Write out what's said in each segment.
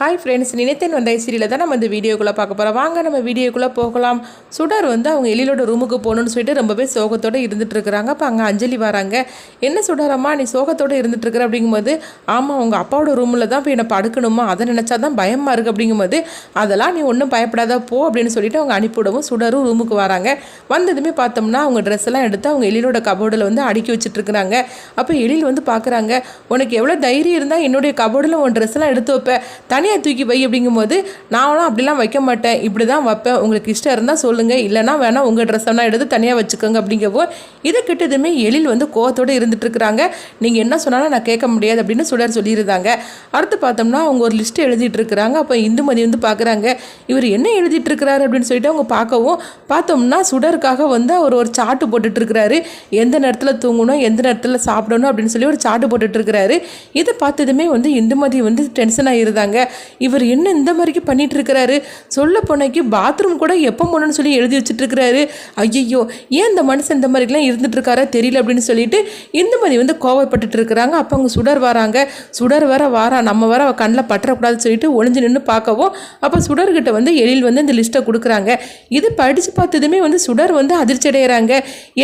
Hi friends நினைத்தேன் வந்த சீரியலில் தான் நம்ம இந்த வீடியோக்குள்ளே பார்க்க போகிறோம் வாங்க நம்ம வீடியோக்குள்ளே போகலாம். சுடர் வந்து அவங்க எழிலோட ரூமுக்கு போகணும்னு சொல்லிட்டு ரொம்பவே சோகத்தோடு இருந்துட்டு இருக்கிறாங்க. அப்போ அங்கே அஞ்சலி வராங்க. என்ன சுடரம்மா நீ சோகத்தோடு இருந்துட்டு இருக்கிற? அப்படிங்கும்போது ஆமாம் அவங்க அப்பாவோட ரூமில் தான் போய் என்னை படுக்கணுமா? அதை நினச்சா தான் பயமாக இருக்குது அப்படிங்கும்போது அதெல்லாம் நீ ஒன்றும் பயப்படாத போ அப்படின்னு சொல்லிட்டு அவங்க அனுப்பிவிடவும் சுடரும் ரூமுக்கு வராங்க. வந்ததுமே பார்த்தோம்னா அவங்க ட்ரெஸ் எல்லாம் எடுத்து அவங்க எழிலோட கபோர்டில் வந்து அடுக்கி வச்சுட்டு இருக்கிறாங்க அப்போ எழில் வந்து பார்க்குறாங்க உனக்கு எவ்வளோ தைரியம் இருந்தால் என்னுடைய கபோர்டில் உன் ட்ரெஸ்லாம் எடுத்து எடுத்து தனி தனியாக தூக்கி வை அப்படிங்கும்போது நானும் அப்படிலாம் வைக்க மாட்டேன். இப்படி தான் வைப்பேன். உங்களுக்கு இஷ்டம் இருந்தால் சொல்லுங்கள் இல்லைனா வேணால் உங்கள் ட்ரெஸ் எல்லாம் எடுத்து தனியாக வச்சுக்கோங்க. அப்படிங்கப்போ இதை கிட்டதுமே எழில் வந்து கோவத்தோடு இருந்துட்டு இருக்கிறாங்க. நீங்கள் என்ன சொன்னாலும் நான் கேட்க முடியாது அப்படின்னு சுடர் சொல்லியிருந்தாங்க. அடுத்து பார்த்தோம்னா அவங்க ஒரு லிஸ்ட் எழுதிட்டு இருக்கிறாங்க. அப்போ இந்துமதி வந்து பார்க்குறாங்க. இவர் என்ன எழுதிட்டு இருக்கிறாரு? அப்படின்னு சொல்லிட்டு அவங்க பார்க்கவும் பார்த்தோம்னா சுடருக்காக வந்து அவர் ஒரு சாட்டு போட்டுட்டு இருக்கிறாரு. எந்த நேரத்தில் தூங்கணும்? எந்த நேரத்தில் சாப்பிடணும்? அப்படின்னு சொல்லி ஒரு சாட்டு போட்டுட்டு இருக்கிறாரு. இதை பார்த்ததுமே வந்து இந்துமதி வந்து டென்ஷன் ஆகிருந்தாங்க இவர் என்ன இந்த மாதிரிக்கு பண்ணிட்டு இருக்கிறாரு சொல்ல போனாக்கி பாத்ரூம் கூட எப்போ போகணும்னு சொல்லி எழுதி வச்சுட்டு இருக்கிறாரு ஐயோ ஏன் இந்த மனுஷன் இந்த மாதிரிலாம் இருந்துட்டு இருக்காரா தெரியல அப்படின்னு சொல்லிட்டு மாதிரி வந்து கோவப்பட்டுட்டு இருக்கிறாங்க அப்போ அவங்க சுடர் வராங்க. சுடர் வர வாரா நம்ம வர அவள் கண்ணில் பற்றக்கூடாதுன்னு சொல்லிட்டு ஒளிஞ்சு நின்று பார்க்கவும் அப்போ சுடர்கிட்ட வந்து எழில் வந்து இந்த லிஸ்ட்டை கொடுக்குறாங்க. இது படித்து பார்த்ததுமே வந்து சுடர் வந்து அதிர்ச்சி அடைகிறாங்க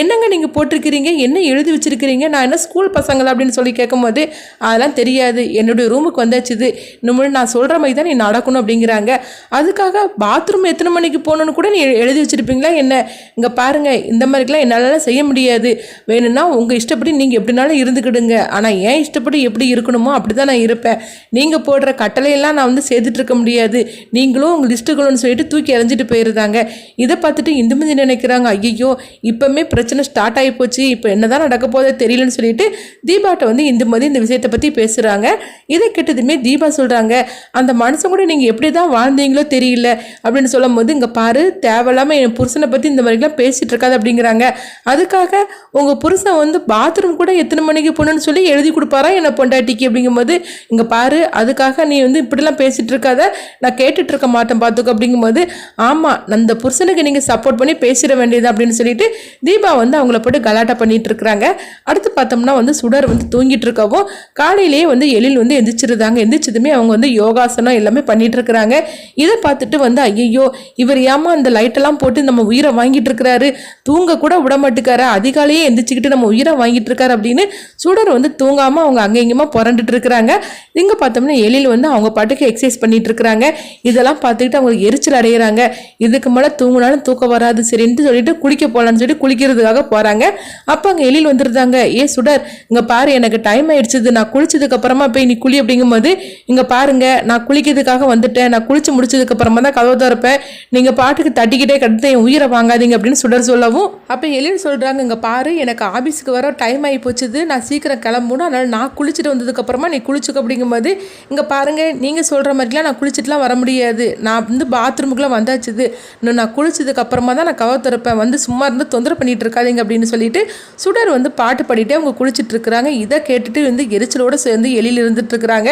என்னங்க நீங்கள் போட்டிருக்கிறீங்க? என்ன எழுதி வச்சிருக்கிறீங்க? நான் என்ன ஸ்கூல் பசங்களா அப்படின்னு சொல்லி கேட்கும்போது அதெல்லாம் தெரியாது. என்னுடைய ரூமுக்கு வந்தாச்சு இது. இன்னும் நான் சொல்கிற மாதிரி தான் நீ நடக்கணும் அப்படிங்கிறாங்க. அதுக்காக பாத்ரூம் எத்தனை மணிக்கு போகணுன்னு கூட நீ எழுதி வச்சுருப்பீங்களா? என்ன? இங்கே பாருங்கள் இந்த மாதிரிக்கெலாம் என்னால் செய்ய முடியாது. வேணும்னா உங்கள் இஷ்டப்படி நீங்கள் எப்படினாலும் இருந்துக்கிடுங்க. ஆனால் ஏன் இஷ்டப்படி எப்படி இருக்கணுமோ அப்படி தான் நான் இருப்பேன். நீங்கள் போடுற கட்டளையெல்லாம் நான் வந்து செய்துட்டுருக்க முடியாது. நீங்களும் உங்கள் லிஸ்ட்டுகளும்னு சொல்லிட்டு தூக்கி எறிஞ்சிட்டு போயிருந்தாங்க. இதை பார்த்துட்டு இந்துமதி நினைக்கிறாங்க ஐயோ இப்போமே பிரச்சனை ஸ்டார்ட் ஆகி போச்சு. இப்போ என்னதான் நடக்க போதே தெரியலன்னு சொல்லிட்டு தீபாட்ட வந்து இந்துமதி இந்த விஷயத்தை பற்றி பேசுகிறாங்க இதை கெட்டதுமே தீபா சொல்கிறாங்க அந்த மனுஷன் கூட நீங்கள் எப்படி தான் வாழ்ந்தீங்களோ தெரியல அப்படின்னு சொல்லும் போது இங்கே பாரு தேவையில்லாமல் என் புருஷனை பற்றி இந்த மாதிரிலாம் பேசிகிட்டு இருக்காது அப்படிங்கிறாங்க. அதுக்காக உங்கள் புருஷன் வந்து பாத்ரூம் கூட எத்தனை மணிக்கு போகணுன்னு சொல்லி எழுதி கொடுப்பாரா என்னை பொண்டாட்டிக்கு அப்படிங்கும்போது இங்கே பாரு அதுக்காக நீ வந்து இப்படிலாம் பேசிகிட்டு இருக்காத நான் கேட்டுட்டு இருக்க மாட்டேன் பார்த்துக்கோ அப்படிங்கும்போது ஆமாம் அந்த புருஷனுக்கு நீங்கள் சப்போர்ட் பண்ணி பேசிட வேண்டியது அப்படின்னு சொல்லிட்டு தீபா வந்து அவங்கள போட்டு கலாட்டா பண்ணிட்டு இருக்கிறாங்க. அடுத்து பார்த்தோம்னா வந்து சுடர் வந்து தூங்கிட்டு இருக்கவும் காலையிலேயே வந்து எழில் வந்து எந்திரிச்சிருந்தாங்க. எந்திரிச்சதுமே அவங்க வந்து யோகா யோகாசனம் எல்லாமே பண்ணிட்டு இருக்கிறாங்க இதை பார்த்துட்டு வந்து ஐயோ இவர் ஏமா அந்த லைட்டெல்லாம் போட்டு நம்ம உயிரை வாங்கிட்டு இருக்கிறாரு தூங்க கூட விட மாட்டுக்காரு? அதிகாலையே எந்திரிச்சுக்கிட்டு நம்ம உயிரை வாங்கிட்டு இருக்காரு அப்படின்னு சுடர் வந்து தூங்காம அவங்க அங்கே இங்கேயுமா புரண்டுட்டு இருக்கிறாங்க இங்கே பார்த்தோம்னா எழில் வந்து அவங்க பாட்டுக்கு எக்ஸசைஸ் பண்ணிட்டு இருக்கிறாங்க இதெல்லாம் பார்த்துக்கிட்டு அவங்களுக்கு எரிச்சல் அடைகிறாங்க இதுக்கு மேலே தூங்கினாலும் தூக்கம் வராது. சரின்ட்டு சொல்லிட்டு குளிக்க போகலான்னு சொல்லி குளிக்கிறதுக்காக போகிறாங்க அப்போ அங்கே எழில் வந்துருந்தாங்க ஏ சுடர் இங்கே பாரு எனக்கு டைம் ஆயிடுச்சுது. நான் குளிச்சதுக்கு அப்புறமா போய் நீ குளி அப்படிங்கும்போது இங்கே பாருங்க நான் குளிக்கிறதுக்காக வந்துட்டேன் நான் குளிச்சு முடிச்சதுக்கு அப்புறமா தான் கதவு திறப்பேன். நீங்கள் பாட்டுக்கு தட்டிக்கிட்டே கடுத்து என் உயிரை வாங்காதீங்க அப்படின்னு சுடர் சொல்லவும் அப்போ எழில் சொல்கிறாங்க இங்கே பாரு எனக்கு ஆஃபீஸுக்கு வர டைம் ஆகி போச்சுது நான் சீக்கிரம் கிளம்பணும் அதனால் நான் குளிச்சுட்டு வந்ததுக்கப்புறமா நீ குளிச்சுக்க அப்படிங்கும்போது இங்கே பாருங்கள் நீங்கள் சொல்கிற மாதிரிலாம் நான் குளிச்சுட்டுலாம் வர முடியாது. நான் வந்து பாத்ரூமுக்குலாம் வந்தாச்சுது. இன்னும் நான் குளிச்சதுக்கு அப்புறமா தான் நான் கதவு திறப்பேன். வந்து சும்மா இருந்து தொந்தரவு பண்ணிட்டு இருக்காதீங்க அப்படின்னு சொல்லிட்டு சுடர் வந்து பாட்டு பாடிட்டே அவங்க குளிச்சுட்டு இருக்கிறாங்க. இதை கேட்டுட்டு வந்து எரிச்சலோடு சேர்ந்து எழில் இருந்துட்டு இருக்கிறாங்க.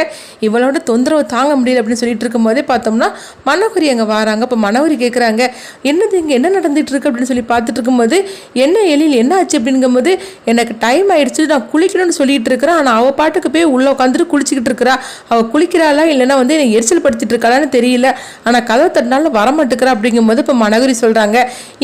இவளோட தொந்தரவு தாங்க முடியல அப்படின்னு சொல்லிட்டு இருக்கும்போதே பார்த்தோம்னா மனோகரி அங்கே வராங்க. இப்போ மனோகரி கேட்குறாங்க என்னது இங்கே என்ன நடந்துட்டு இருக்கு அப்படின்னு சொல்லி பார்த்துட்டு இருக்கும்போது என்ன எழில் என்ன ஆச்சு? அப்படிங்கும்போது எனக்கு டைம் ஆயிடுச்சு நான் குளிக்கணும்னு சொல்லிட்டு இருக்கிறேன். ஆனால் அவள் பாட்டுக்கு போய் உள்ளே உட்காந்துட்டு குளிச்சுக்கிட்டு இருக்கிறா. அவள் குளிக்கிறாளா இல்லைன்னா வந்து என்னை எரிச்சல் படுத்திட்டு இருக்காளான்னு தெரியல. ஆனால் கதவை தட்டினாலும் வரமாட்டேக்கிறா அப்படிங்கும்போது இப்போ மனோகரி சொல்கிறாங்க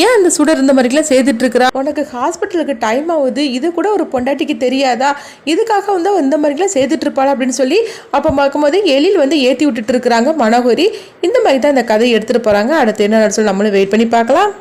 ஏன் அந்த சுடர் இந்த மாதிரிலாம் செய்துட்டு இருக்கிறா? உனக்கு ஹாஸ்பிட்டலுக்கு டைம் ஆகுது. இது கூட ஒரு பொண்டாட்டிக்கு தெரியாதா? இதுக்காக வந்து இந்த மாதிரிலாம் செய்துட்டு இருப்பாளா? அப்படின்னு சொல்லி அப்போ பார்க்கும்போது எழில் வந்து ஏற்றி விட்டுட்டு இருக்கிறாங்க மனோகரி. இந்த மாதிரி தான் இந்த கதையை எடுத்துகிட்டு போகிறாங்க அடுத்து என்ன சொல்லி நம்மளும் வெயிட் பண்ணி பார்க்கலாம்.